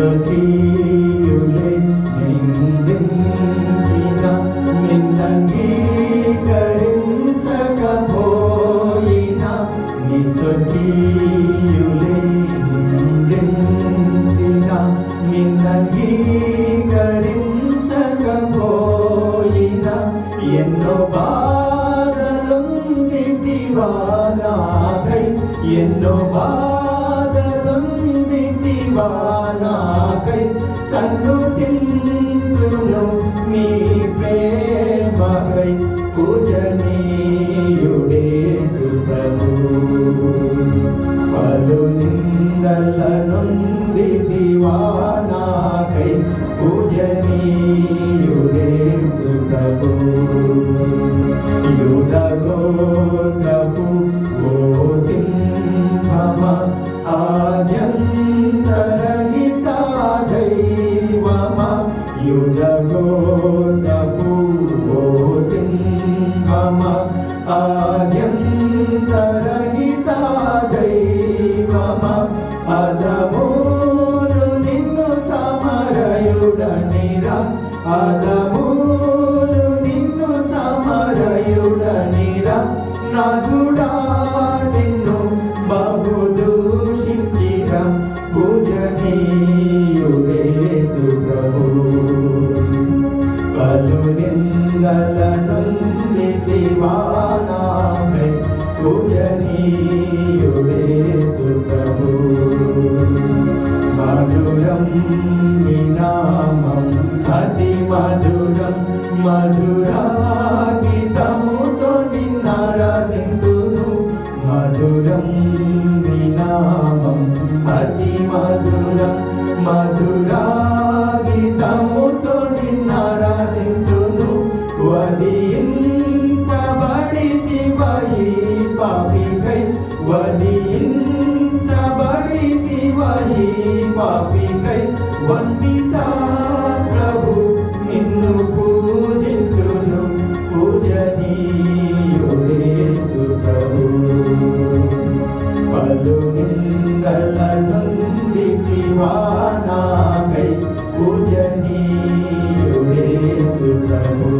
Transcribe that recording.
స్వకీయులే నిందించిన నిన్నంగీకరించకపోయిన నీ స్వకీయులే నిందించిన నిన్నంగీకరించకపోయిన ఎన్నో బాధలుంది దివానాకై ఎన్నో బాధ నొందితివా నాకై పూజనీయుడే సుప్రభు. యుధగోత్రపు ఓ సింహమ ఆద్యంతరహిత దైవమ యుధగోత్రపు ఓ సింహమ ఆద్యంతరహిత పూజనీయుడే సుప్రభు పలు నిందల నుండివానామై పూజనీయుడే సుప్రభు మధురం వినామం అతి మధురం మధురాగితముతో నిన్నారాధింతును మధురం వినామం అతి మధురం వదిలించబడితివై పాపికై వదిలించబడితివై పాపికై వందిత ప్రభు నిన్ను పూజితును పూజనీయుడేసు ప్రభు పలు నిందల నుండితివా నాకై పూజనీయుడేసు ప్రభు